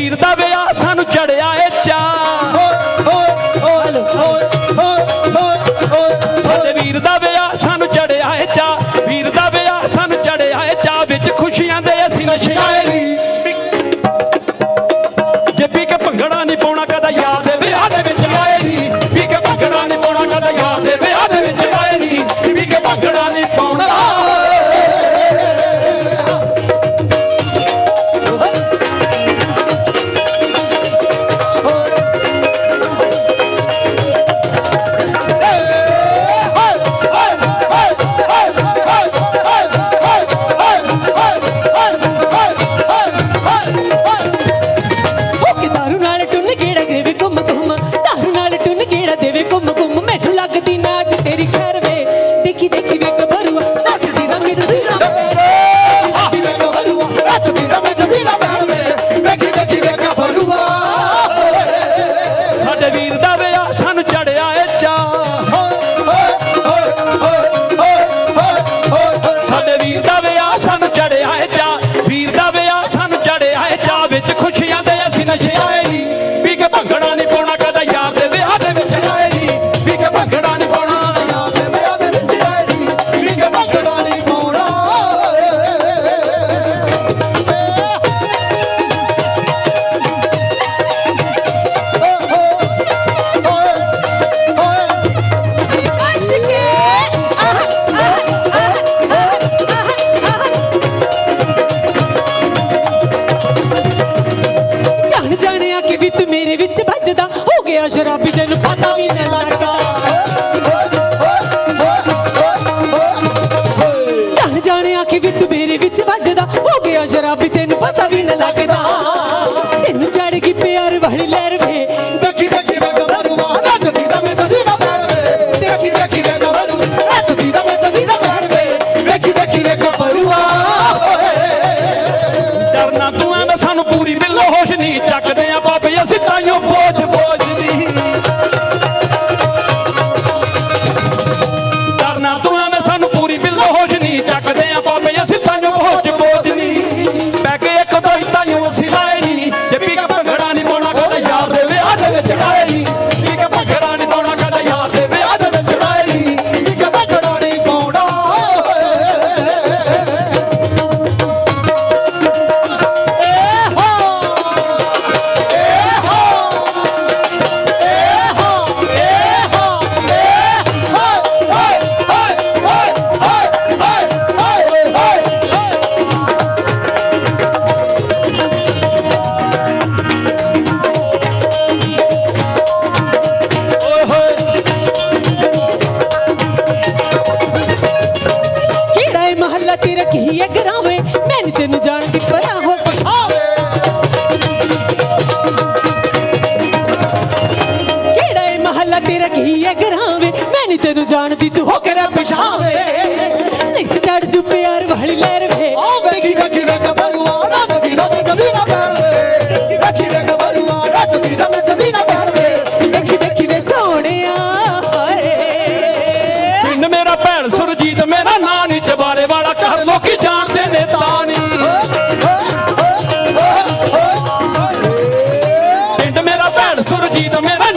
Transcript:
ਪੀਰ ਦਾ ਵਿਆਹ ਸਾਨੂੰ ਚੜਿਆ ਏ ਚਾ। ਸਾਡੇ ਵੀਰ ਦਾ ਵਿਆਹ ਸਾਨੂੰ ਚੜਿਆ ਏ ਚਾ। ਵੀਰ ਦਾ ਵਿਆਹ ਸਾਨੂੰ ਚੜਿਆ ਏ ਚਾ। ਵਿੱਚ ਖੁਸ਼ੀਆਂ ਦੇ ਅਸੀਂ ਨਸ਼ੇ ਆਏ ਜੇ ਪੀ ਕੇ ਭੰਗੜਾ ਨਹੀਂ ਪਾਉਣਾ ਕਦਾ ਯਾਦ ਵਿਆਹ ਦੇ ਚੜਿਆ ਸ਼ਰਾਬੀ, ਤੈਨੂੰ ਪਤਾ ਵੀ ਨਹੀਂ ਲੱਗਦਾ। ਜਾਣ ਜਾਣੇ ਆਖੀ ਵੀ ਤੂੰ ਮੇਰੇ ਵਿੱਚ ਵੱਜਦਾ। ਹੋ ਗਿਆ ਸ਼ਰਾਬੀ, ਤੈਨੂੰ ਪਤਾ ਵੀ ਨਹੀਂ ਲੱਗਦਾ। ਤੈਨੂੰ ਚੜ ਗਈ ਪਿਆਰ ਵਾਲੀ ਲਹਿਰ ਵੇ। ਤੈਨੂੰ ਜਾਣਦੀ ਤੂੰ ਹੋ ਕੇ ਰੱਬ ਛਾਵੇ ਨਿੱਕ ਚੜ ਜੂ ਪਿਆਰ ਵਾਲੀ ਲਹਿਰ ਵੇ ਓ ਬੇਗੀ ਬੱਗੀ ਵੇ ਕਬਰੂਆ ਨੱਚਦੀ ਦਾ ਮੈਂ ਕਦੀ ਨਾ ਪੈਣ ਵੇ ਬੇਗੀ ਬੱਗੀ ਵੇ ਕਬਰੂਆ ਨੱਚਦੀ ਦਾ ਮੈਂ ਕਦੀ ਨਾ ਪੈਣ ਵੇ ਦੇਖੀ ਦੇਖੀ ਵੇ ਸੋਹਣਿਆ ਹਾਏ ਪਿੰਡ ਮੇਰਾ ਭੈਣ ਸੁਰਜੀਤ ਮੇਰਾ ਨਾਂ ਨਹੀਂ ਜਵਾਲੇ ਵਾਲਾ ਘਰ ਲੋਕੀ ਜਾਣਦੇ ਨੇ ਤਾਂ ਨਹੀਂ ਪਿੰਡ ਮੇਰਾ ਭੈਣ ਸੁਰਜੀਤ ਮੇਰਾ